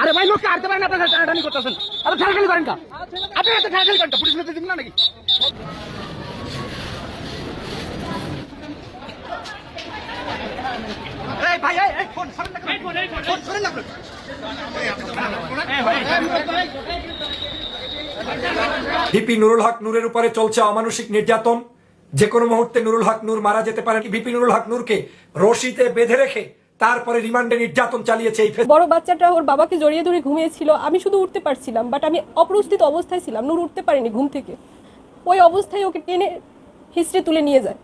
আরে ভাই, লোককে আনতে পারেন আপনার টানাটানি করতেছেন। আপনি ঠেলাঠালি করেন কা? আপনি এত ঠেলাঠালি করেন পুলিশ নেতে দিন না নাকি? আপনি। নুরুল হক নূরের উপরে চলছে অমানসিক নির্যাতন। যে কোনো মুহূর্তে নুরুল হক নূর মারা যেতে পারে বিপি নুরুল হক নূরকে রশিতে বেঁধে রেখে তারপরে রিমান্ডে নির্যাতন চালিয়েছে এই বড় বাচ্চাটা ওর বাবাকে জড়িয়ে ধরে ঘুমিয়েছিল। আমি শুধু উঠতে পারছিলাম বাট আমি অপ্রস্তুত অবস্থায় ছিলাম। নূর উঠতে পারিনি ঘুম থেকে। ওই অবস্থায় ওকে টেনে হিস্ট্রি তুলে নিয়ে যায়।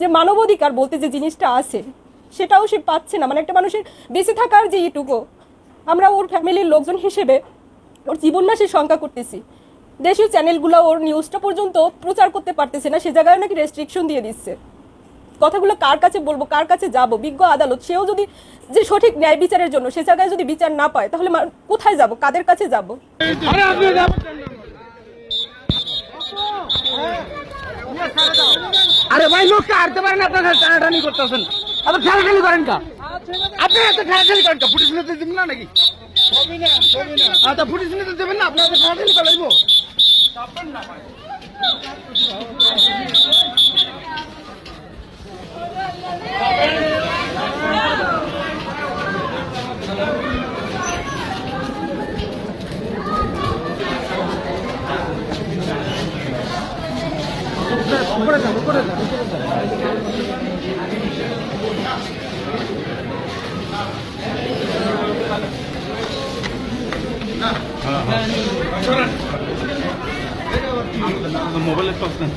যে মানবাধিকার বলতে যে জিনিসটা আছে, সেটাও সে পাচ্ছে না। মানে একটা মানুষের বেঁচে থাকার যে ইটুকু, আমরা ওর ফ্যামিলির লোকজন হিসেবে ওর জীবন না সে শঙ্কা করতেছি। দেশীয় চ্যানেলগুলো ওর নিউজটা পর্যন্ত প্রচার করতে পারতেছে না, সে জায়গায় নাকি রেস্ট্রিকশন দিয়ে দিচ্ছে। কথাগুলো কার কাছে বলব, কার কাছে যাব? বিজ্ঞ আদালত, সেও যদি যে সঠিক ন্যায় বিচারের জন্য, সে জায়গায় যদি বিচার না পায়, তাহলে কোথায় যাব? কাদের কাছে যাব? আরে ভাই লোককে আনতে পারেন আপনার টানাটানি করতেছেন। আপনি ঠেলাঠালি করেন কা? আপনি এত ঠেলাঠালি করেন কা? পুলিশ নেতে দিন না নাকি? আচ্ছা পুলিশ নেতে দেবেন না, আপনার ঠেলাঠালি করে দিব মোবাইলের টক দেন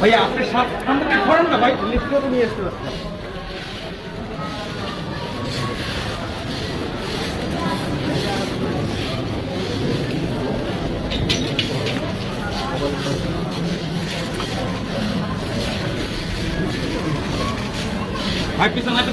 ভাইয়া আপনি সামনে করেন না ভাই লিফট করে নিয়ে এসতে ভাই পিছন হাতে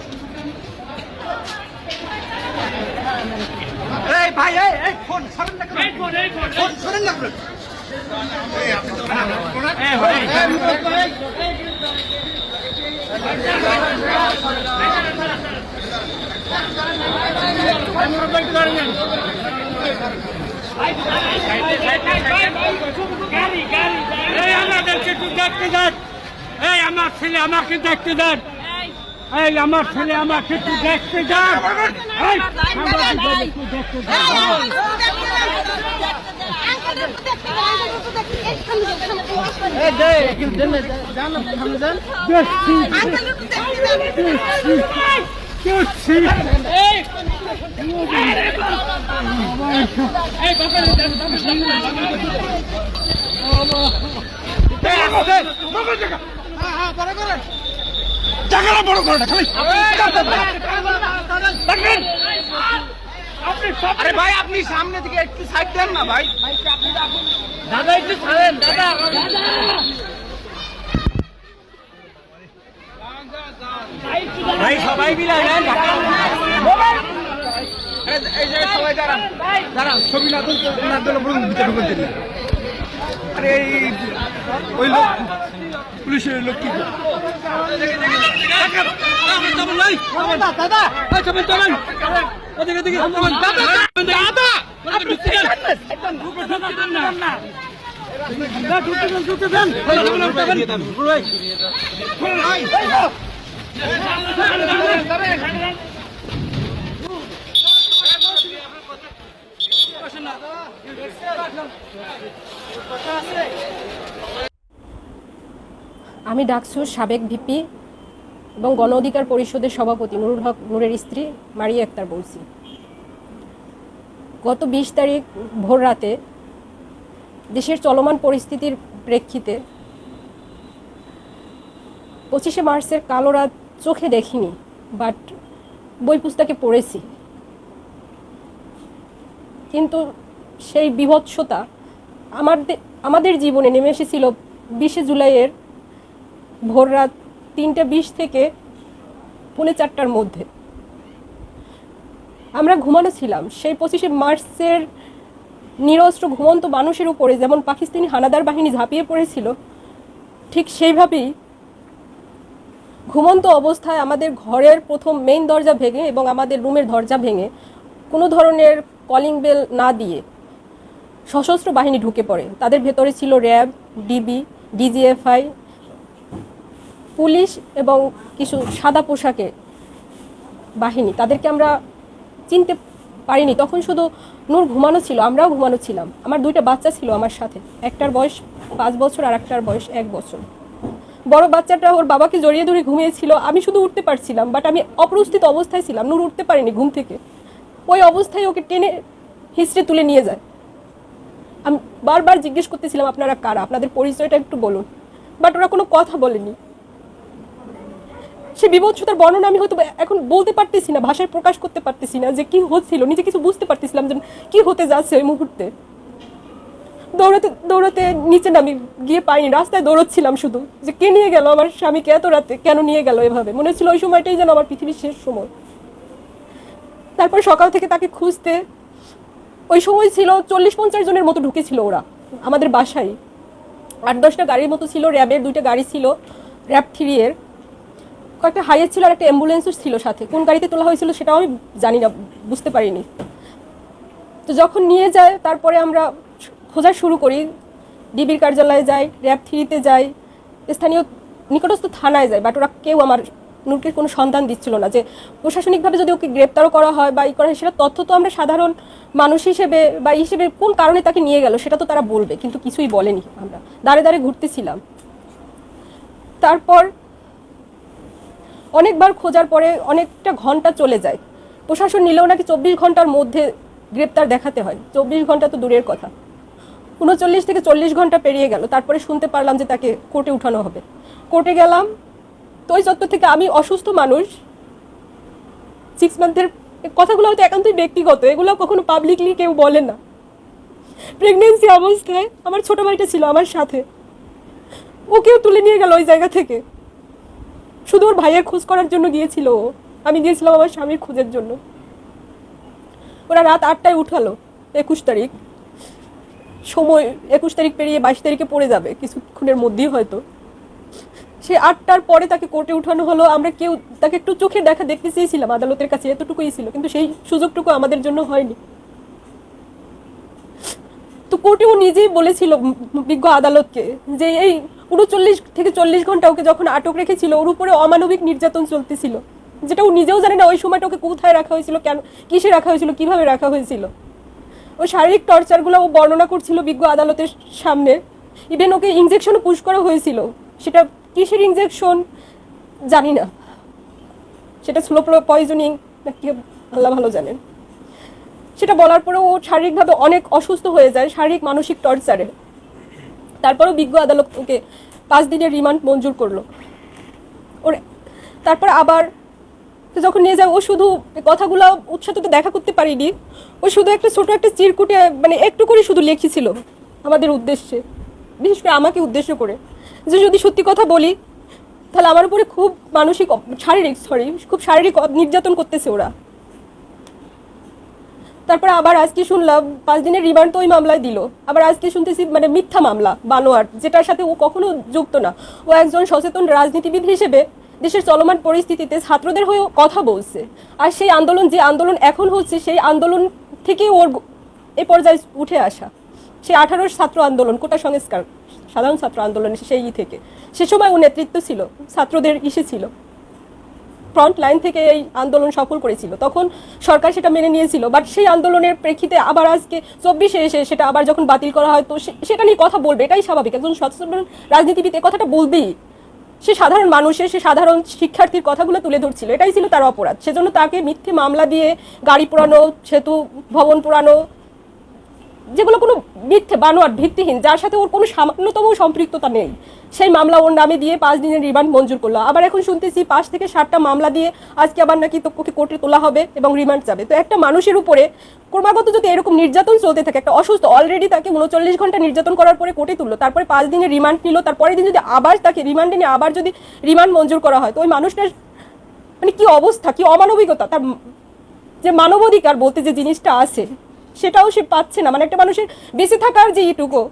এই ভাই এই এই ফোন সরেন না সরেন না এই আমার ছেলে আমাকে দেখতে দেন। এই আমার ছেলে আমাকে একটু দেখতে দেন। দেখছি বড় করে খালি আরে ভাই, আপনি সামনে থেকে একটু সাইড দেন না ভাই। দাদা, একটু ছাড়েন, দাদা। ভাই, সবাই মিলে সবাই দাঁড়ান। দাঁড়ান, ছবি না তুলতে না তুলে আরে ওই লোক পুলিশের লোক কি করে? দাদা আমি ডাকসুর সাবেক ভিপি এবং গণ অধিকার পরিষদের সভাপতি নুরুল হক নূরের স্ত্রী মারিয়া আক্তার বলছি। গত বিশ তারিখ ভোর রাতে দেশের চলমান পরিস্থিতির প্রেক্ষিতে পঁচিশে মার্চের কালো রাত চোখে দেখিনি বাট বই পুস্তকে পড়েছি। কিন্তু সেই বিভৎসতা আমাদের আমাদের জীবনে নেমে এসেছিল বিশে জুলাইয়ের ভোর রাত তিনটে বিশ থেকে পৌনে চারটার মধ্যে। আমরা ঘুমানো ছিলাম। সেই পঁচিশে মার্চের নিরস্ত্র ঘুমন্ত মানুষের উপরে যেমন পাকিস্তানি হানাদার বাহিনী ঝাঁপিয়ে পড়েছিল, ঠিক সেইভাবেই ঘুমন্ত অবস্থায় আমাদের ঘরের প্রথম মেইন দরজা ভেঙে এবং আমাদের রুমের দরজা ভেঙে কোনো ধরনের কলিং বেল না দিয়ে সশস্ত্র বাহিনী ঢুকে পড়ে। তাদের ভেতরে ছিল র্যাব, ডিবি, ডিজিএফআই পুলিশ এবং কিছু সাদা পোশাকে বাহিনী, তাদেরকে আমরা চিনতে পারিনি। তখন শুধু নূর ঘুমানো ছিল, আমরাও ঘুমানো ছিলাম। আমার দুইটা বাচ্চা ছিল আমার সাথে, একটার বয়স পাঁচ বছর আর একটার বয়স এক বছর। বড় বাচ্চাটা ওর বাবাকে জড়িয়ে ধরে ঘুমিয়েছিল, আমি শুধু উঠতে পারছিলাম বাট আমি অপ্রস্তুত অবস্থায় ছিলাম, নূর উঠতে পারিনি ঘুম থেকে। ওই অবস্থায় ওকে টেনে হিস্ট্রি তুলে নিয়ে যায়। আমি বারবার জিজ্ঞেস করতেছিলাম, আপনারা কারা? আপনাদের পরিচয়টা একটু বলুন। বাট ওরা কোনো কথা বলেনি। সে বিভৎসতার বর্ণনা আমি হয়তো এখন বলতে পারতেছি না, ভাষায় প্রকাশ করতে পারতেছি না যে কি হচ্ছিল, নিজে কিছু বুঝতে পারতেছিলাম যে কি হতে যাচ্ছে ওই মুহূর্তে। দৌড়াতে দৌড়াতে নিচে নামি, গিয়ে পাইনি, রাস্তায় দৌড়চ্ছিলাম শুধু, যে কে নিয়ে গেল আমার স্বামীকে এত রাতে, কেন নিয়ে গেল এভাবে? মনে হচ্ছিল ওই সময়টাই যেন আমার পৃথিবীর শেষ সময়। তারপর সকাল থেকে তাকে খুঁজতে, ওই সময় ছিল চল্লিশ পঞ্চাশ জনের মতো ঢুকেছিল ওরা, আমাদের বাসায়। আট দশটা গাড়ির মতো ছিল, র্যাবের দুইটা গাড়ি ছিল, র্যাব থ্রি এর কয়েকটা হাইয়ার ছিল আর একটা অ্যাম্বুলেন্সও ছিল সাথে। কোন গাড়িতে তোলা হয়েছিল সেটাও আমি জানি না, বুঝতে পারিনি। তো যখন নিয়ে যায়, তারপরে আমরা খোঁজা শুরু করি। ডিবির কার্যালয়ে যাই র্যাব থ্রিতে যাই। স্থানীয় নিকটস্থ থানায় যাই, বাট ওরা কেউ আমার নূরকে কোনো সন্ধান দিচ্ছিল না যে প্রশাসনিকভাবে যদি ওকে গ্রেপ্তারও করা হয় বা ই করা হয়, সেটা তথ্য তো আমরা সাধারণ মানুষ হিসেবে বা হিসেবে কোন কারণে তাকে নিয়ে গেল, সেটা তো তারা বলবে, কিন্তু কিছুই বলেনি আমরা। দাঁড়ে দাঁড়ে ঘুরতেছিলাম। তারপর অনেকবার খোঁজার পরে অনেকটা ঘণ্টা চলে যায়। প্রশাসন নিলেও নাকি চব্বিশ ঘণ্টার মধ্যে গ্রেপ্তার দেখাতে হয়। চব্বিশ ঘণ্টা তো দূরের কথা। উনচল্লিশ থেকে চল্লিশ ঘণ্টা পেরিয়ে গেল। তারপরে শুনতে পারলাম যে তাকে কোর্টে উঠানো হবে। কোর্টে গেলাম। তো ওই চত্বর থেকে আমি অসুস্থ মানুষ। সিক্স মান্থের কথাগুলো হয়তো একান্তই ব্যক্তিগত। এগুলো কখনো পাবলিকলি কেউ বলে না। প্রেগনেন্সি অবস্থায় আমার ছোট ভাইটা ছিল আমার সাথে। ওকেও তুলে নিয়ে গেল ওই জায়গা থেকে। শুধু ওর ভাইয়ের খোঁজ করার জন্য গিয়েছিল। আমি গিয়েছিলাম আমার স্বামীর খোঁজের জন্য। ওরা রাত আটটায় উঠালো, একুশ তারিখ। সময় একুশ তারিখ পেরিয়ে বাইশ তারিখে পড়ে যাবে, কিছুক্ষণের মধ্যেই হয়তো। সে আটটার পরে তাকে কোর্টে উঠানো হলো। আমরা কেউ তাকে একটু চোখে দেখা দেখতে চেয়েছিলাম, আদালতের কাছে এতটুকুই ছিল, কিন্তু সেই সুযোগটুকু আমাদের জন্য হয়নি। তো কোর্টে ও নিজেই বলেছিল বিজ্ঞ আদালতকে যে এই উনচল্লিশ থেকে চল্লিশ ঘণ্টা ওকে যখন আটক রেখেছিল, ওর উপরে অমানবিক নির্যাতন চলতেছিল। যেটা ও নিজেও জানে না ওই সময়টা ওকে কোথায় রাখা হয়েছিল, কেন, কিসে রাখা হয়েছিল, কীভাবে রাখা হয়েছিল। ও শারীরিক টর্চারগুলো ও বর্ণনা করছিল বিজ্ঞ আদালতের সামনে। ইভেন ওকে ইনজেকশনও পুশ করা হয়েছিল। সেটা কিসের ইঞ্জেকশন জানি না। সেটা স্লো পয়জনিং না কি আল্লাহ ভালো জানেন। সেটা বলার পরেও ও শারীরিকভাবে অনেক অসুস্থ হয়ে যায়, শারীরিক মানসিক টর্চারে। তারপরেও বিজ্ঞ আদালত ওকে পাঁচ দিনের রিমান্ড মঞ্জুর করল। ওর, তারপর আবার যখন নিয়ে যায়, ও শুধু কথাগুলো উৎসাহ তো দেখা করতে পারিনি, ও শুধু একটা ছোট একটা চিরকুটে মানে একটু করে শুধু লিখেছিল আমাদের উদ্দেশ্যে, বিশেষ করে আমাকে উদ্দেশ্য করে যে যদি সত্যি কথা বলি, তাহলে আমার উপরে খুব মানসিক শারীরিক সরি খুব শারীরিক নির্যাতন করতেছে ওরা। তারপরে আবার আজকে শুনলাম, পাঁচ দিনের রিমান্ড তো ওই মামলায় দিল। আবার আজকে শুনতেছি মানে মিথ্যা মামলা বানোয়ার যেটার সাথে ও কখনো যুক্ত না। ও একজন সচেতন রাজনীতিবিদ হিসেবে দেশের চলমান পরিস্থিতিতে ছাত্রদের হয়েও কথা বলছে। আর সেই আন্দোলন, যে আন্দোলন এখন হচ্ছে, সেই আন্দোলন থেকে ওর এ পর্যায়ে উঠে আসা। সেই আঠারোর ছাত্র আন্দোলন, কোটা সংস্কার, সাধারণ ছাত্র আন্দোলন, সেই থেকে। সে সময় ও নেতৃত্ব ছিল, ছাত্রদের ইসে ছিল। ফ্রন্ট লাইন থেকে এই আন্দোলন সফল করেছিল। তখন সরকার সেটা মেনে নিয়েছিল বাট সেই আন্দোলনের প্রেক্ষিতে আবার আজকে চব্বিশে এসে সেটা আবার যখন বাতিল করা হয়, তো সেটা নিয়ে কথা বলবে, এটাই স্বাভাবিক। একজন সচেতন রাজনীতিবিদ এ কথাটা বলবেই। সে সাধারণ মানুষের, সে সাধারণ শিক্ষার্থীর কথাগুলো তুলে ধরছিল, এটাই ছিল তার অপরাধ। সেজন্য তাকে মিথ্যে মামলা দিয়ে গাড়ি পোড়ানো, সেতু ভবন পোড়ানো যেগুলো কোনো মিথ্যে বানোয়ার ভিত্তিহীন, যার সাথে ওর কোনো সামান্যতম সম্পৃক্ততা নেই। সেই মামলা ওর নামে দিয়ে পাঁচ দিনের রিমান্ড মঞ্জুর করল। আবার এখন শুনতেছি পাঁচ থেকে ষাটটা মামলা দিয়ে আজকে আবার নাকি তোকে কোর্টে তোলা হবে এবং রিমান্ড যাবে তো একটা মানুষের উপরে ক্রমাগত যদি এরকম নির্যাতন চলতে থাকে, একটা অসুস্থ অলরেডি তাকে উনচল্লিশ ঘণ্টা নির্যাতন করার পরে কোর্টে তুললো, তারপরে পাঁচ দিনের রিমান্ড নিল তারপরে দিন যদি আবার তাকে রিমান্ডে নিয়ে আবার যদি রিমান্ড মঞ্জুর করা হয়, তো ওই মানুষটার মানে কি অবস্থা, কি অমানবিকতা? তার যে মানবাধিকার বলতে যে জিনিসটা আছে সেটাও সে পাচ্ছে না। মানে একটা মানুষের বেঁচে থাকার যে ইটুকু,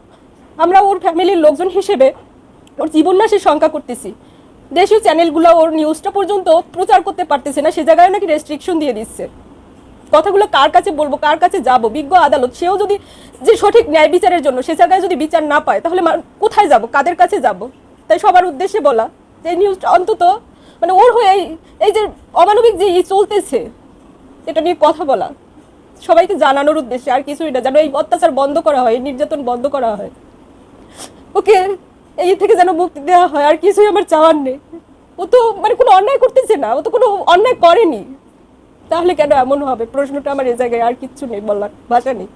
আমরা ওর ফ্যামিলির লোকজন হিসেবে ওর জীবন না সে শঙ্কা করতেছি। দেশীয় চ্যানেলগুলো ওর নিউজটা পর্যন্ত প্রচার করতে পারতেছে না, সে জায়গায় নাকি রেস্ট্রিকশন দিয়ে দিচ্ছে। কথাগুলো কার কাছে বলব, কার কাছে যাব? বিজ্ঞ আদালত, সেও যদি যে সঠিক ন্যায় বিচারের জন্য সে জায়গায় যদি বিচার না পায়, তাহলে কোথায় যাব? কাদের কাছে যাব? তাই সবার উদ্দেশ্যে বলা, যে নিউজটা অন্তত মানে ওর হয়ে এই- যে অমানবিক যে চলতেছে, এটা নিয়ে কথা বলা। সবাইকে জানানোর উদ্দেশ্যে আর কিছুই না, যেন এই অত্যাচার বন্ধ করা হয় নির্যাতন বন্ধ করা হয়। ওকে, এই থেকে যেন মুক্তি দেওয়া হয়, আর কিছুই আমার চাওয়ার নেই। ও তো মানে কোনো অন্যায় করতেছে না, ও তো কোনো অন্যায় করেনি। তাহলে কেন এমন হবে? প্রশ্নটা আমার এ জায়গায় আর কিচ্ছু নেই বলার, ভাষা নেই।